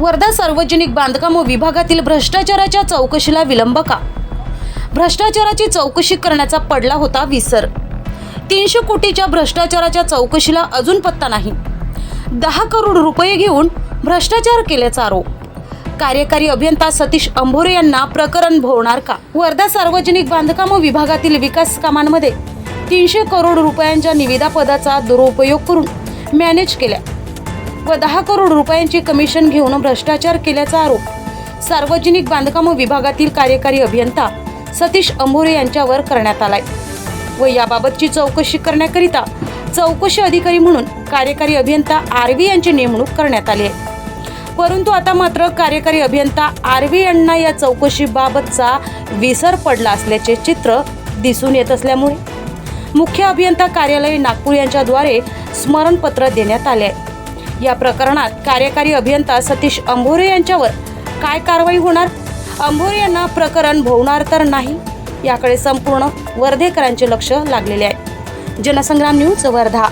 वर्धा सार्वजनिक बांधकाम विभागातील भ्रष्टाचाराच्या चौकशीला विलंब का? भ्रष्टाचाराची चौकशी करण्याचा पडला होता विसर. तीनशे कोटीच्या भ्रष्टाचाराच्या चौकशीला अजून पत्ता नाही. दहा करोड रुपये घेऊन भ्रष्टाचार केल्याचा आरोप. कार्यकारी अभियंता सतीश अंभोरे यांना प्रकरण भोवणार का? वर्धा सार्वजनिक बांधकाम विभागातील विकास कामांमध्ये तीनशे करोड रुपयांच्या निविदा पदाचा दुरुपयोग करून मॅनेज केल्या. व दहा करोड रुपयांची कमिशन घेऊन भ्रष्टाचार केल्याचा आरोप सार्वजनिक बांधकाम विभागातील कार्यकारी अभियंता सतीश अंभोरे यांच्यावर करण्यात आलाय. व याबाबतची चौकशी करण्याकरिता चौकशी अधिकारी म्हणून कार्यकारी अभियंता आरवी यांची नेमणूक करण्यात आली आहे. परंतु आता मात्र कार्यकारी अभियंता आरवी यांना या चौकशीबाबतचा विसर पडला असल्याचे चित्र दिसून येत असल्यामुळे मुख्य अभियंता कार्यालय नागपूर यांच्याद्वारे स्मरणपत्र देण्यात आले आहे. या प्रकरणात कार्यकारी अभियंता सतीश अंभोरे यांच्यावर काय कारवाई होणार? अंभोरे यांना प्रकरण भोवणार तर नाही. याकडे संपूर्ण वर्धेकरांचे लक्ष लागलेले आहे. जनसंग्राम न्यूज वर्धा.